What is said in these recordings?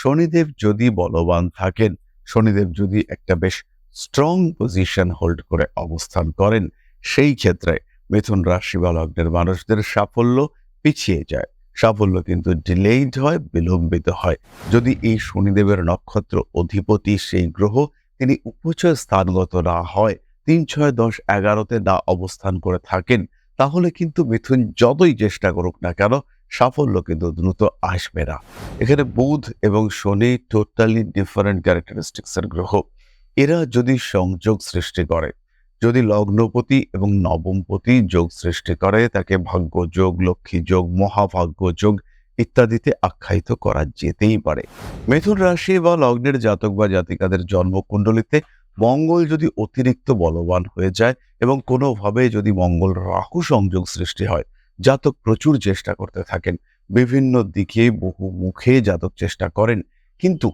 শনিদেব যদি বলবান থাকেন, শনিদেব যদি একটা বেশ স্ট্রং পজিশন হোল্ড করে অবস্থান করেন, সেই ক্ষেত্রে মিথুন রাশি বা লগ্নের মানুষদের সাফল্য পিছিয়ে যায়। সাফল্য কিন্তু ডিলেইড হয়, বিলম্বিত হয়। যদি এই শনিদেবের নক্ষত্র অধিপতি সেই গ্রহ, তিনি উপচয় স্থানগত না হয়, তিন, ছয়, দশ, এগারোতে না অবস্থান করে থাকেন, তাহলে কিন্তু মিথুন যতই চেষ্টা করুক না কেন সাফল্য কিন্তু দ্রুত আসবে না। এখানে বুধ এবং শনি টোটালি ডিফারেন্ট ক্যারেক্টারিস্টিক্সের গ্রহ। এরা যদি সংযোগ সৃষ্টি করে, যদি লগ্নপতি এবং নবমপতি যোগ সৃষ্টি করে, তাকে ভাগ্য যোগ লক্ষ্মী যোগ মহাভাগ্য যোগ ইত্যাদিতে আখ্যায়িত করা যেতেই পারে। মিথুন রাশি বা লগ্নের জাতক বা জাতিকাদের জন্মকুণ্ডলিতে মঙ্গল যদি অতিরিক্ত বলবান হয়ে যায় এবং কোনোভাবে যদি মঙ্গল রাহু সংযোগ সৃষ্টি হয় জাতক প্রচুর চেষ্টা করতে থাকেন। বিভিন্ন দিকে বহু মুখে জাতক চেষ্টা করেন। কিন্তু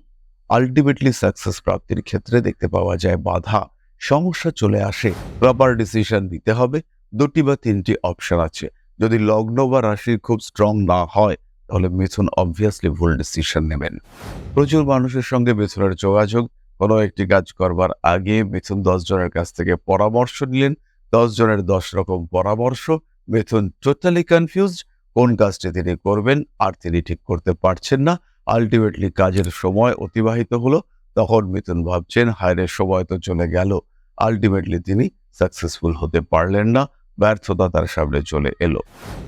আলটিমেটলি সাকসেস প্রাপ্তির ক্ষেত্রে দেখতে পাওয়া যায় বাধা। সমস্যা চলে আসে প্রপার ডিসিশন দিতে হবে। দুটি বা তিনটি অপশন আছে। যদি লগ্ন বা রাশি খুব স্ট্রং না হয়, তাহলে মিথুন অবভিয়াসলি ভুল ডিসিশন নেবেন। প্রচুর মানুষের সঙ্গে মিথুনের যোগাযোগ। কোনো একটি কাজ করবার আগে মিথুন দশ জনের কাছ থেকে পরামর্শ নিলেন। দশ জনের দশ রকম পরামর্শ। মিথুন টোটালি কনফিউজড কোন কাজটি তিনি করবেন আর তিনি ঠিক করতে পারছেন না আলটিমেটলি কাজের সময় অতিবাহিত হলো, তখন মিথুন ভাবছেন হায়রের সময় তো চলে গেল। আলটিমেটলি তিনি সাকসেসফুল হতে পারলেন না, ব্যর্থতা তার সামনে চলে এলো।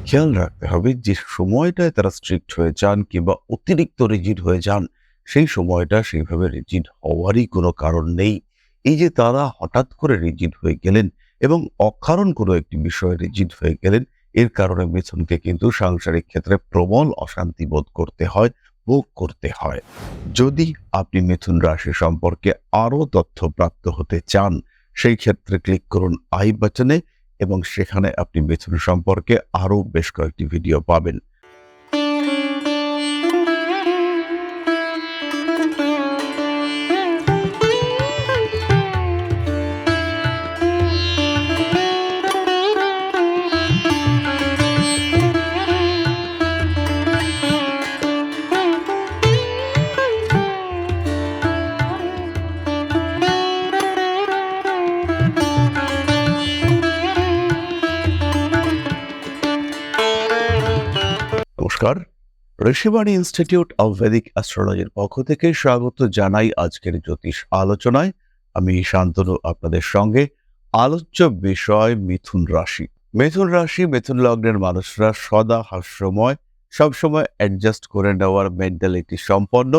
খেয়াল রাখতে হবে, যে সময়টায় তারা স্ট্রিক্ট হয়ে যান কিংবা অতিরিক্ত রিজিড হয়ে যান, সেই সময়টা সেইভাবে রিজিড হওয়ারই কোনো কারণ নেই। এই যে তারা হঠাৎ করে রিজিড হয়ে গেলেন এবং অকারণ কোনো একটি বিষয়ে রিজিট হয়ে গেলেন। এর কারণে মিথুনকে কিন্তু সাংসারিক ক্ষেত্রে প্রবল অশান্তি বোধ করতে হয়, ভোগ করতে হয়। যদি আপনি মিথুন রাশি সম্পর্কে আরও তথ্য প্রাপ্ত হতে চান, সেই ক্ষেত্রে ক্লিক করুন আই বাটনে এবং সেখানে আপনি মিথুন সম্পর্কে আরও বেশ কয়েকটি ভিডিও পাবেন। নমস্কার। ঋষিবাণী ইনস্টিটিউট অব ভেদিক অ্যাস্ট্রোলজির পক্ষ থেকে স্বাগত জানাই আজকের জ্যোতিষ আলোচনায়। আমি শান্তনু, আপনাদের সঙ্গে। আলোচ্য বিষয়, মিথুন রাশি। মিথুন রাশি, মিথুন লগ্নের মানুষরা সদা হাস্যময়, সবসময় অ্যাডজাস্ট করে নেওয়ার মেন্টালিটি সম্পন্ন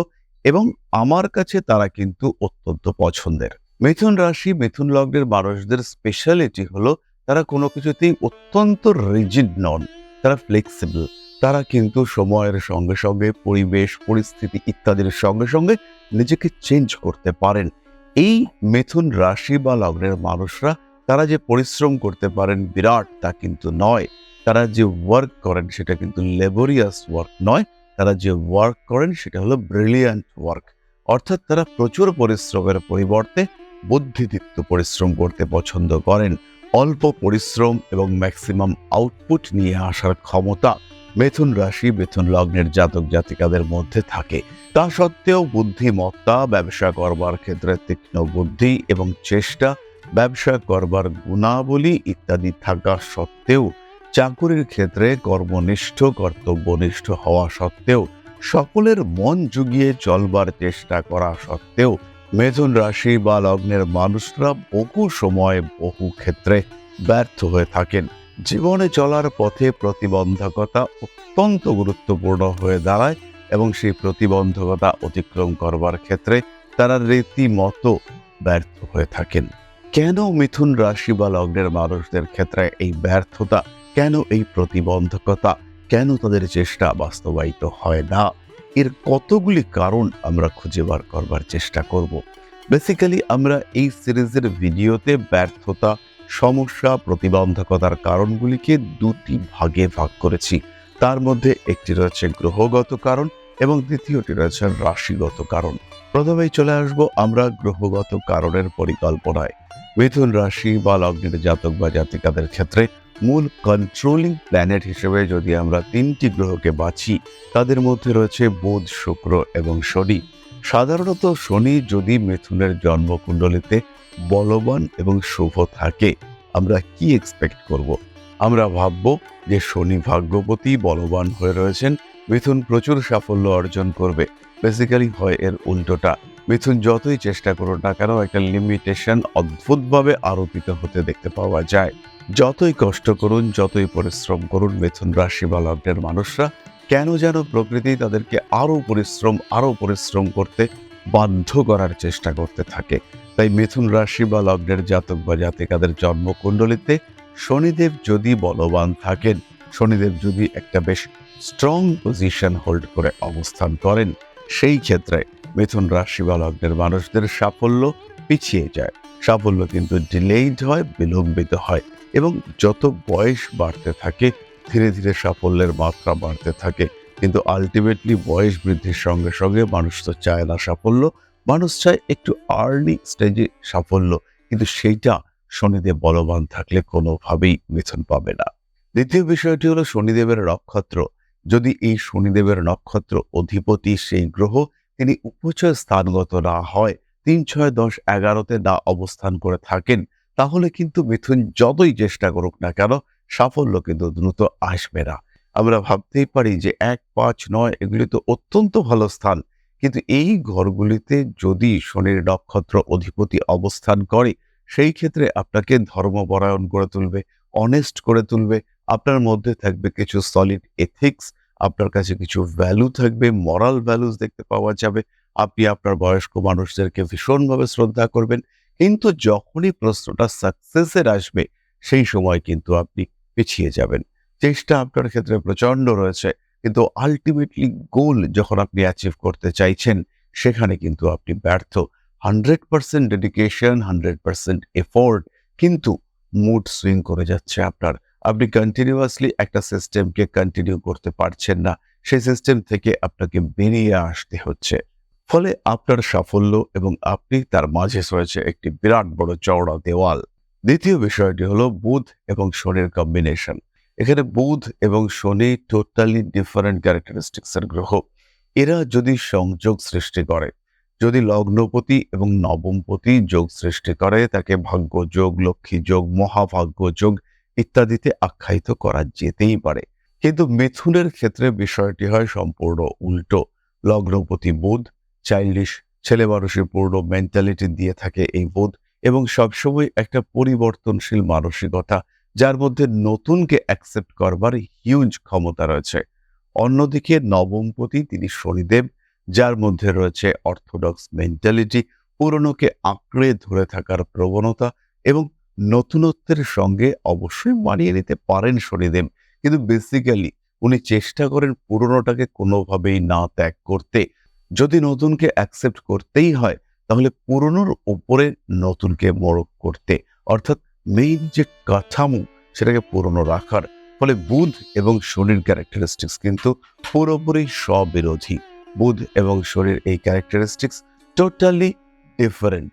এবং আমার কাছে তারা কিন্তু অত্যন্ত পছন্দের। মিথুন রাশি, মিথুন লগ্নের মানুষদের স্পেশালিটি হলো তারা কোনো কিছুতেই অত্যন্ত রিজিড নন, তারা ফ্লেক্সিবল তারা কিন্তু সময়ের সঙ্গে সঙ্গে, পরিবেশ, পরিস্থিতি ইত্যাদির সঙ্গে সঙ্গে নিজেকে চেঞ্জ করতে পারেন। এই মিথুন রাশি বা লগ্নের মানুষরা, তারা যে পরিশ্রম করতে পারেন বিরাট, তা কিন্তু নয়। তারা যে ওয়ার্ক করেন, সেটা কিন্তু লেবোরিয়াস ওয়ার্ক নয়। তারা যে ওয়ার্ক করেন, সেটা হলো ব্রিলিয়ান্ট ওয়ার্ক অর্থাৎ তারা প্রচুর পরিশ্রমের পরিবর্তে বুদ্ধিদীপ্ত পরিশ্রম করতে পছন্দ করেন। অল্প পরিশ্রম এবং ম্যাক্সিমাম আউটপুট নিয়ে আসার ক্ষমতা মিথুন রাশি, মিথুন লগ্নের জাতক জাতিকাদের মধ্যে থাকে। তা সত্ত্বেও বুদ্ধিমত্তা, ব্যবসা করবার ক্ষেত্রে তীক্ষ্ণ বুদ্ধি এবং চেষ্টা, ব্যবসা করবার গুণাবলী ইত্যাদি থাকা সত্ত্বেও চাকুরির ক্ষেত্রে কর্মনিষ্ঠ, কর্তব্যনিষ্ঠ হওয়া সত্ত্বেও, সকলের মন জুগিয়ে চলবার চেষ্টা করা সত্ত্বেও মিথুন রাশি বা লগ্নের মানুষরা বহু সময় বহু ক্ষেত্রে ব্যর্থ হয়ে থাকেন। জীবনে চলার পথে প্রতিবন্ধকতা অত্যন্ত গুরুত্বপূর্ণ হয়ে দাঁড়ায় এবং সেই প্রতিবন্ধকতা অতিক্রম করবার ক্ষেত্রে তারা রীতিমতো ব্যর্থ হয়ে থাকেন। কেন মিথুন রাশি বা লগ্নের মানুষদের ক্ষেত্রে এই ব্যর্থতা, কেন এই প্রতিবন্ধকতা, কেন তাদের চেষ্টা বাস্তবায়িত হয় না? এর কতগুলি কারণ আমরা খুঁজে বার করবার চেষ্টা করব। বেসিক্যালি আমরা এই সিরিজের ভিডিওতে ব্যর্থতা সমস্যা প্রতিবন্ধকতার কারণগুলিকে দুটি ভাগে ভাগ করেছি। তার মধ্যে একটি রয়েছে গ্রহগত কারণ এবং দ্বিতীয়টি রয়েছে রাশিগত কারণ। প্রথমেই চলে আসব আমরা গ্রহগত কারণের পরিকল্পনায়। মিথুন রাশি বা লগ্নের জাতক বা জাতিকাদের ক্ষেত্রে মূল কন্ট্রোলিং প্ল্যানেট হিসেবে যদি আমরা তিনটি গ্রহকে বাছি, তাদের মধ্যে রয়েছে বুধ, শুক্র এবং শনি। সাধারণত শনি যদি মিথুনের জন্মকুণ্ডলিতে বলবান এবং শুভ থাকে। আমরা কি এক্সপেক্ট করব? আমরা ভাবব যে শনি ভাগ্যবতী বলবান হয়ে রয়েছেন। মিথুন প্রচুর সাফল্য অর্জন করবে। বেসিক্যালি হয় এর উল্টোটা। মিথুন যতই চেষ্টা করুন না কেন, একটা লিমিটেশন অদ্ভুতভাবে আরোপিত হতে দেখতে পাওয়া যায়। যতই কষ্ট করুন, যতই পরিশ্রম করুন, মিথুন রাশি বা লগ্নের মানুষরা কেন যেন প্রকৃতি তাদেরকে আরও পরিশ্রম আরও পরিশ্রম করতে বাধ্য করার চেষ্টা করতে থাকে। তাই মিথুন রাশি বা লগ্নের জাতক বা জাতিকাদের জন্মকুণ্ডলিতে শনিদেব যদি বলবান থাকেন, শনিদেব যদি একটা বেশ স্ট্রং পজিশন হোল্ড করে অবস্থান করেন, সেই ক্ষেত্রে মিথুন রাশি বা লগ্নের মানুষদের সাফল্য পিছিয়ে যায়। সাফল্য কিন্তু ডিলেইড হয়, বিলম্বিত হয় এবং যত বয়স বাড়তে থাকে, ধীরে ধীরে সাফল্যের মাত্রা বাড়তে থাকে। কিন্তু আলটিমেটলি বয়স বৃদ্ধির সঙ্গে সঙ্গে মানুষ তো চায় না সাফল্য মানুষ চায় একটু আর্লি স্টেজে সাফল্য, কিন্তু সেইটা শনিদেব বলবান থাকলে কোনোভাবেই মিথুন পাবে না। দ্বিতীয় বিষয়টি হলো শনিদেবের নক্ষত্র। যদি এই শনিদেবের নক্ষত্র অধিপতি সেই গ্রহ, তিনি উপচয় স্থানগত না হয়, তিন, ছয়, দশ, এগারোতে না অবস্থান করে থাকেন, তাহলে কিন্তু মিথুন যতই চেষ্টা করুক না কেন, সাফল্য কিন্তু দ্রুত আসবে না। আমরা ভাবতেই পারি যে এক, পাঁচ, নয়, এগুলি তো অত্যন্ত ভালো স্থান। কিন্তু এই ঘরগুলিতে যদি শনির নক্ষত্র অধিপতি অবস্থান করে, সেই ক্ষেত্রে আপনাকে ধর্মপরায়ণ করে তুলবে অনেস্ট করে তুলবে, আপনার মধ্যে থাকবে কিছু সলিড এথিক্স আপনার কাছে কিছু ভ্যালু থাকবে মরাল ভ্যালুস দেখতে পাওয়া যাবে, আপনি আপনার বয়স্ক মানুষদেরকে ভীষণভাবে শ্রদ্ধা করবেন, কিন্তু যখনই প্রশ্নটা সাকসেসের আসবে, সেই সময় কিন্তু আপনি পিছিয়ে যাবেন। চেষ্টা আপনার ক্ষেত্রে প্রচণ্ড রয়েছে। কিন্তু আলটিমেটলি গোল যখন আপনি অ্যাচিভ করতে চাইছেন, সেখানে কিন্তু আপনি ব্যর্থ। Hundred percent dedication hundred percent effort কিন্তু মুড সুইং করে যাচ্ছে আপনার। আপনি কন্টিনিউয়াসলি একটা সিস্টেমকে কন্টিনিউ করতে পারছেন না, সেই সিস্টেম থেকে আপনাকে বেরিয়ে আসতে হচ্ছে। ফলে আপনার সাফল্য এবং আপনি তার মাঝে রয়েছে একটি বিরাট বড় চওড়া দেওয়াল। দ্বিতীয় বিষয়টি হলো বুধ এবং শনির কম্বিনেশন এখানে বুধ এবং শনি টোটালি ডিফারেন্ট ক্যারেক্টারিস্টিক্সের গ্রহ। এরা যদি সংযোগ সৃষ্টি করে, যদি লগ্নপতি এবং নবমপতি যোগ সৃষ্টি করে, তাকে ভাগ্য যোগ লক্ষ্মী যোগ মহাভাগ্য যোগ ইত্যাদিতে আখ্যায়িত করা যেতেই পারে। কিন্তু মিথুনের ক্ষেত্রে বিষয়টি হয় সম্পূর্ণ উল্টো। লগ্নপতি বুধ চাইল্ডিশ ছেলে মানুষের পূর্ণ মেন্টালিটি দিয়ে থাকে এই বোধ এবং সবসময় একটা পরিবর্তনশীল মানসিকতা যার মধ্যে নতুনকে অ্যাকসেপ্ট করবার হিউজ ক্ষমতা রয়েছে। অন্যদিকে নবমপতি তিনি শনিদেব, যার মধ্যে রয়েছে অর্থোডক্স মেন্টালিটি পুরনোকে আঁকড়ে ধরে থাকার প্রবণতা এবং নতুনত্বের সঙ্গে অবশ্যই মানিয়ে নিতে পারেন শনিদেব। কিন্তু বেসিক্যালি উনি চেষ্টা করেন পুরনোটাকে কোনোভাবেই না ত্যাগ করতে। যদি নতুনকে অ্যাকসেপ্ট করতেই হয়, তাহলে পুরনোর উপরে নতুনকে মোড়ক করতে। অর্থাৎ মেইন যে কাঠামো সেটাকে পুরনো রাখার ফলে বুধ এবং শনির ক্যারেক্টারিস্টিক্স কিন্তু পুরোপুরি স্ববিরোধী। বুধ এবং শনির এই ক্যারেক্টারিস্টিক্স টোটালি ডিফারেন্ট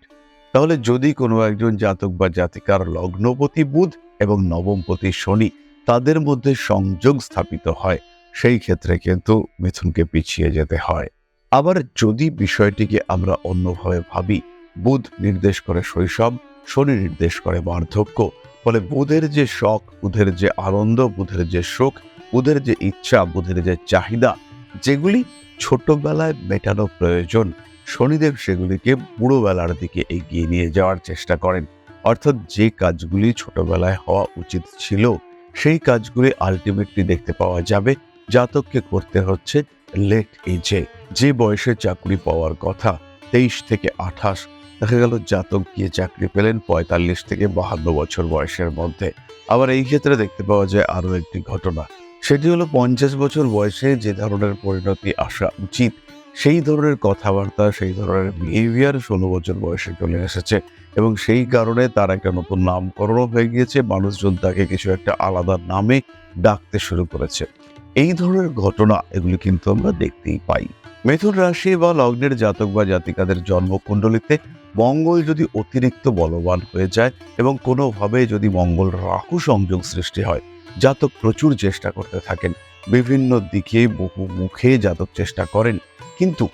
তাহলে যদি কোনো একজন জাতক বা জাতিকার লগ্নপতি বুধ এবং নবমপতি শনি তাদের মধ্যে সংযোগ স্থাপিত হয়, সেই ক্ষেত্রে কিন্তু মিথুনকে পিছিয়ে যেতে হয়। আবার যদি বিষয়টিকে আমরা অন্যভাবে ভাবি, বুধ নির্দেশ করে শৈশব শনি নির্দেশ করে বার্ধক্য, ফলে বুধের যে শখ, বুধের যে আনন্দ, বুধের যে শোক বুধের যে ইচ্ছা, বুধের যে চাহিদা, যেগুলি ছোটবেলায় মেটানো প্রয়োজন, শনিদেব সেগুলিকে বুড়োবেলার দিকে এগিয়ে নিয়ে যাওয়ার চেষ্টা করেন। অর্থাৎ যে কাজগুলি ছোটবেলায় হওয়া উচিত ছিল, সেই কাজগুলি আলটিমেটলি দেখতে পাওয়া যাবে। জাতককে করতে হচ্ছে লেট এজে যে বয়সে চাকরি পাওয়ার কথা, তেইশ থেকে আঠাশ দেখা গেল জাতক গিয়ে চাকরি পেলেন পঁয়তাল্লিশ থেকে বাহান্ন বছর বয়সের মধ্যে। আবার এই ক্ষেত্রে দেখতে পাওয়া যায় আরও একটি ঘটনা। সেটি হলো পঞ্চাশ বছর বয়সে যে ধরনের পরিণতি আসা উচিত, সেই ধরনের কথাবার্তা, সেই ধরনের বিহেভিয়ার ষোলো বছর বয়সে চলে এসেছে এবং সেই কারণে তার একটা নতুন নামকরণও হয়ে গিয়েছে। মানুষজন তাকে কিছু একটা আলাদা নামে ডাকতে শুরু করেছে। এই ধরনের ঘটনা, এগুলি কিন্তু আমরা দেখতেই পাই। মিথুন রাশি বা লগ্নের জাতক বা জাতিকাদের জন্মকুণ্ডলিতে মঙ্গল যদি অতিরিক্ত বলবান হয়ে যায় এবং কোনোভাবে যদি মঙ্গল রাহু সংযোগ সৃষ্টি হয়, জাতক প্রচুর চেষ্টা করতে থাকেন। বিভিন্ন দিকে বহু মুখে জাতক চেষ্টা করেন। কিন্তু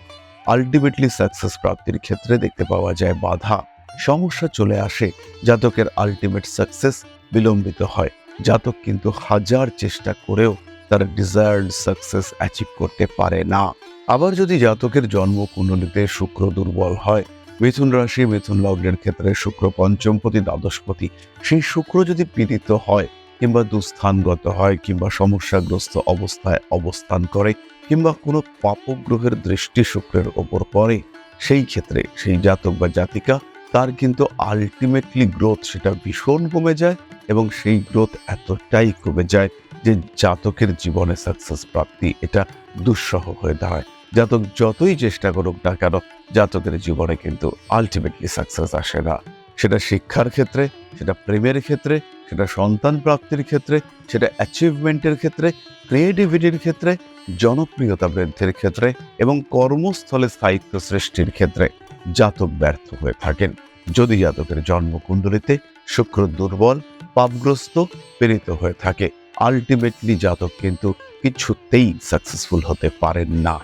আলটিমেটলি সাকসেস প্রাপ্তির ক্ষেত্রে দেখতে পাওয়া যায় বাধা। সমস্যা চলে আসে, জাতকের আলটিমেট সাকসেস বিলম্বিত হয়। জাতক কিন্তু হাজার চেষ্টা করেও তার ডিজায়ার্ড সাকসেস অ্যাচিভ করতে পারে না। আবার যদি জাতকের জন্মকুণ্ডলিতে শুক্র দুর্বল হয়, মিথুন রাশি মিথুন লগ্নের ক্ষেত্রে শুক্র পঞ্চমপতি, দ্বাদশপতি। সেই শুক্র যদি পীড়িত হয় কিংবা দুস্থানগত হয় কিংবা সমস্যাগ্রস্ত অবস্থায় অবস্থান করে কিংবা কোনো পাপগ্রহের দৃষ্টি শুক্রের ওপর পড়ে, সেই ক্ষেত্রে সেই জাতক বা জাতিকা তার কিন্তু আলটিমেটলি গ্রোথ সেটা ভীষণ কমে যায় এবং সেই গ্রোথ এতটাই কমে যায় যে জাতকের জীবনে সাকসেস প্রাপ্তি এটা দুঃসহ হয়ে দাঁড়ায়। জাতক যতই চেষ্টা করুক না কেন, জাতকের জীবনে কিন্তু আলটিমেটলি সাকসেস আসে না। সেটা শিক্ষার ক্ষেত্রে, সেটা প্রেমের ক্ষেত্রে, সেটা সন্তান প্রাপ্তির ক্ষেত্রে, সেটা অ্যাচিভমেন্টের ক্ষেত্রে ক্রিয়েটিভিটির ক্ষেত্রে, জনপ্রিয়তা বৃদ্ধির ক্ষেত্রে এবং কর্মস্থলে স্থায়িত্ব সৃষ্টির ক্ষেত্রে জাতক ব্যর্থ হয়ে থাকেন। যদি জাতকের জন্মকুণ্ডলিতে শুক্র দুর্বল, পাপগ্রস্ত প্রেরিত হয়ে থাকে আলটিমেটলি জাতক কিন্তু কিছুতেই সাকসেসফুল হতে পারেন না।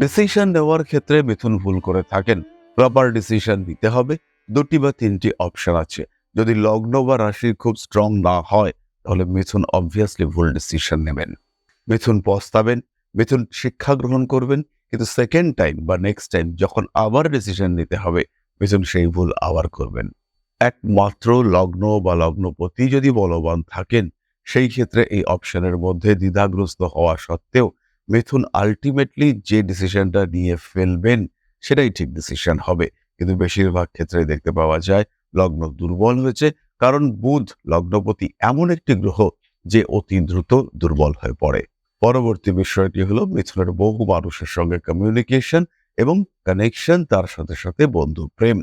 ডিসিশন নেওয়ার ক্ষেত্রে মিথুন ভুল করে থাকেন। প্রপার ডিসিশন নিতে হবে। দুটি বা তিনটি অপশন আছে। যদি লগ্ন বা রাশি খুব স্ট্রং না হয়, তাহলে মিথুন অবভিয়াসলি ভুল ডিসিশন নেবেন। মিথুন পস্তাবেন। মিথুন শিক্ষা গ্রহণ করবেন। কিন্তু সেকেন্ড টাইম বা নেক্সট টাইম যখন আবার ডিসিশন নিতে হবে, মিথুন সেই ভুল আবার করবেন। একমাত্র লগ্ন বা লগ্নপতি যদি বলবান থাকেন, সেই ক্ষেত্রে এই অপশনের মধ্যে দ্বিধাগ্রস্ত হওয়া সত্ত্বেও মিথুন আলটিমেটলি যে ডিসিশনটা নিয়ে ফেলবেন, সেটাই ঠিক ডিসিশন হবে। কিন্তু বেশিরভাগ ক্ষেত্রে দেখতে পাওয়া যায়, লগ্ন দুর্বল হয়েছে, কারণ বুধ লগ্নপতি এমন একটি গ্রহ যে অতি দ্রুত দুর্বল হয়ে পড়ে। পরবর্তী বিষয়টি হলো মিথুনের বহু মানুষের সঙ্গে কমিউনিকেশন এবং কানেকশন তার সাথে সাথে বন্ধু প্রেম।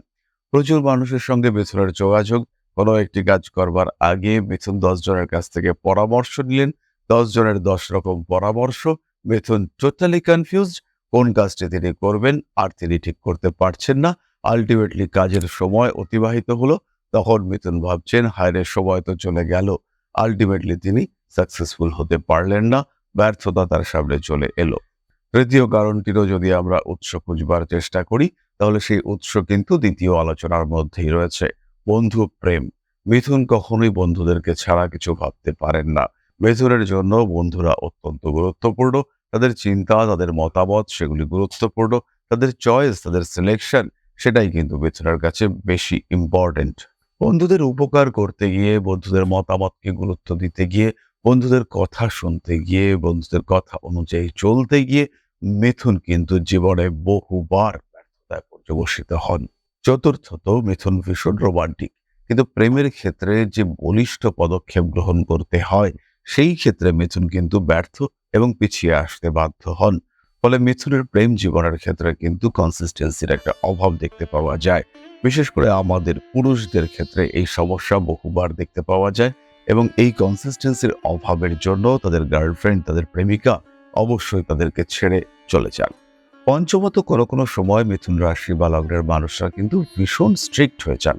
প্রচুর মানুষের সঙ্গে মিথুনের যোগাযোগ, কোনো একটি কাজ করবার আগে মিথুন দশ জনের কাছ থেকে পরামর্শ নিলেন। দশ জনের দশ রকম পরামর্শ মিথুন টোটালি কনফিউজড কোন কাজটি তিনি করবেন আর তিনি ঠিক করতে পারছেন না আলটিমেটলি কাজের সময় অতিবাহিত হলো, তখন মিথুন ভাবছেন হায়রের সময় তো চলে গেল। আলটিমেটলি তিনি সাকসেসফুল হতে পারলেন না, ব্যর্থতা তার সামনে চলে এলো। তৃতীয় কারণটিরও যদি আমরা উৎস খুঁজবার চেষ্টা করি, তাহলে সেই উৎস কিন্তু দ্বিতীয় আলোচনার মধ্যেই রয়েছে, বন্ধু প্রেম। মিথুন কখনোই বন্ধুদেরকে ছাড়া কিছু ভাবতে পারেন না। মিথুনের জন্য বন্ধুরা অত্যন্ত গুরুত্বপূর্ণ। তাদের চিন্তা, তাদের মতামত, সেগুলি গুরুত্বপূর্ণ। তাদের চয়েস তাদের সিলেকশন সেটাই কিন্তু মিথুনের কাছে বেশি ইম্পর্টেন্ট বন্ধুদের উপকার করতে গিয়ে, বন্ধুদের মতামতকে গুরুত্ব দিতে গিয়ে, বন্ধুদের কথা শুনতে গিয়ে, বন্ধুদের কথা অনুযায়ী চলতে গিয়ে মিথুন কিন্তু জীবনে বহুবার ব্যর্থতায় পর্যবসিত হন। চতুর্থত মিথুন ভীষণ রোমান্টিক কিন্তু প্রেমের ক্ষেত্রে যে বলিষ্ঠ পদক্ষেপ গ্রহণ করতে হয় সেই ক্ষেত্রে মিথুন কিন্তু ব্যর্থ এবং পিছিয়ে আসতে বাধ্য হন। ফলে মিথুনের প্রেম জীবনের ক্ষেত্রে কিন্তু কনসিস্টেন্সির একটা অভাব দেখতে পাওয়া যায়। বিশেষ করে আমাদের পুরুষদের ক্ষেত্রে এই সমস্যা বহুবার দেখতে পাওয়া যায় এবং এই কনসিস্টেন্সির অভাবের জন্য তাদের গার্লফ্রেন্ড তাদের প্রেমিকা অবশ্যই তাদেরকে ছেড়ে চলে যান। পঞ্চমত কোনো কোনো সময় মিথুন রাশি বা লগ্নের মানুষরা কিন্তু ভীষণ স্ট্রিক্ট হয়ে যান।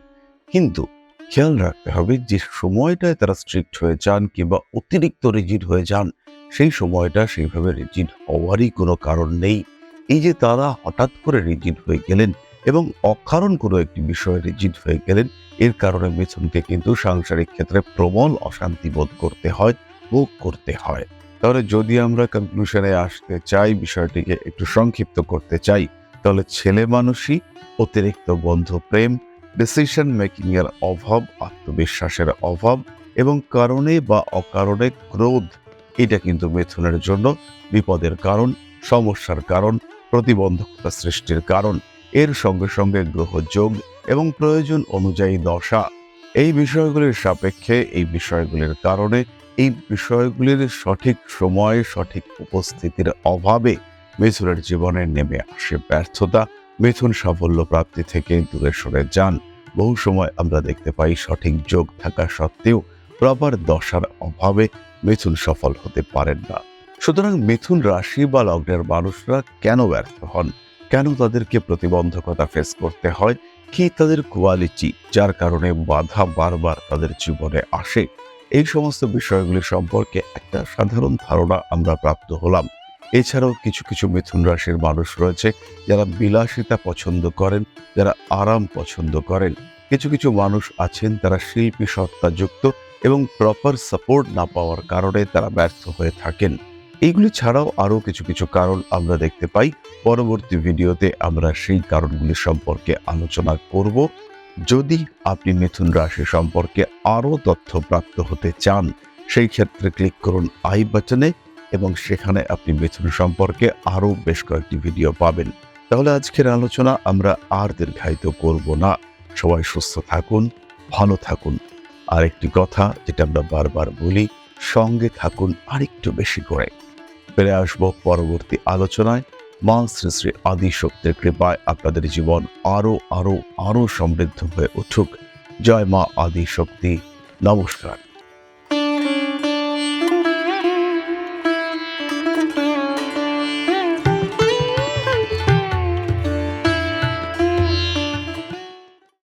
কিন্তু খেয়াল রাখতে হবে যে সময়টায় তারা স্ট্রিক্ট হয়ে যান কিংবা অতিরিক্ত রিজিড হয়ে যান, সেই সময়টা সেইভাবে রিজিড হওয়ারই কোনো কারণ নেই। এই যে তারা হঠাৎ করে রিজিড হয়ে গেলেন এবং অকারণ কোনো একটি বিষয়ে রিজিড হয়ে গেলেন, এর কারণে মিথুনকে কিন্তু সাংসারিক ক্ষেত্রে প্রবল অশান্তি বোধ করতে হয়, ভোগ করতে হয়। তাহলে যদি আমরা কনক্লুশনে আসতে চাই, বিষয়টিকে একটু সংক্ষিপ্ত করতে চাই, তাহলে ছেলে মানুষই অতিরিক্ত বন্ধু প্রেম ডিসিশন মেকিং এর অভাব, আত্মবিশ্বাসের অভাব এবং কারণে বা অকারণে ক্রোধ, এটা কিন্তু মিথুনের জন্য বিপদের কারণ, সমস্যার কারণ, প্রতিবন্ধকতা সৃষ্টির কারণ। এর সঙ্গে সঙ্গে গ্রহযোগ এবং প্রয়োজন অনুযায়ী দশা। এই বিষয়গুলির সাপেক্ষে, এই বিষয়গুলির কারণে, এই বিষয়গুলির সঠিক সময়ে, সঠিক উপস্থিতির অভাবে মিথুনের জীবনে নেমে আসে ব্যর্থতা মিথুন সাফল্য প্রাপ্তি থেকে দূরে সরে যান। বহু সময় আমরা দেখতে পাই সঠিক যোগ থাকা সত্ত্বেও প্রপার দশার অভাবে মিথুন সফল হতে পারেন না। সুতরাং মিথুন রাশি বা লগ্নের মানুষরা কেন ব্যর্থ হন? কেন তাদেরকে প্রতিবন্ধকতা ফেস করতে হয়? কি তাদের কোয়ালিটি যার কারণে বাধা বারবার তাদের জীবনে আসে? এই সমস্ত বিষয়গুলি সম্পর্কে একটা সাধারণ ধারণা আমরা প্রাপ্ত হলাম। এছাড়াও কিছু কিছু মিথুন রাশির মানুষ রয়েছে যারা বিলাসিতা পছন্দ করেন, যারা আরাম পছন্দ করেন। কিছু কিছু মানুষ আছেন তারা শিল্পী সত্তাযুক্ত এবং প্রপার সাপোর্ট না পাওয়ার কারণে তারা ব্যর্থ হয়ে থাকেন। এইগুলি ছাড়াও আরও কিছু কিছু কারণ আমরা দেখতে পাই। পরবর্তী ভিডিওতে আমরা সেই কারণগুলি সম্পর্কে আলোচনা করব। যদি আপনি মিথুন রাশি সম্পর্কে আরও তথ্য প্রাপ্ত হতে চান, সেই ক্ষেত্রে ক্লিক করুন আই বাটনে এবং সেখানে আপনি মিথুন সম্পর্কে আরও বেশ কয়েকটি ভিডিও পাবেন। তাহলে আজকের আলোচনা আমরা আর দীর্ঘায়িত করব না। সবাই সুস্থ থাকুন, ভালো থাকুন। আর একটি কথা যেটা আমরা বারবার বলি, সঙ্গে থাকুন আরেকটু বেশি করে। ফিরে আসব পরবর্তী আলোচনায়। মা শ্রী শ্রী আদি শক্তির কৃপায় আপনাদের জীবন আরও আরও আরও সমৃদ্ধ হয়ে উঠুক। জয় মা আদি শক্তি নমস্কার।